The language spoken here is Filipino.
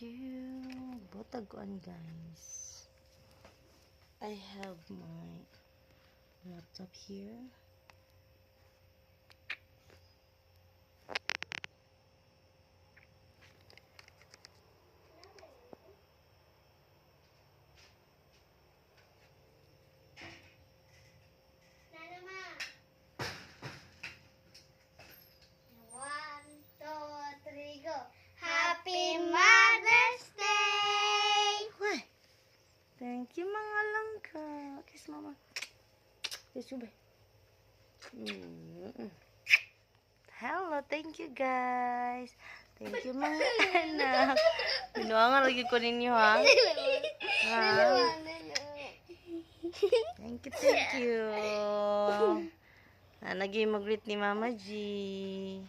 you. Botaguan, guys. I have my laptop here. Thank you, mga langka. Kiss mama. Kiss you, Mm. Hello, thank you, guys. Thank you, mga anak. Pinuangan lagi ko ninyo, ha? Ha? Thank you, thank you. Ah, naging mag-greet ni Mama G.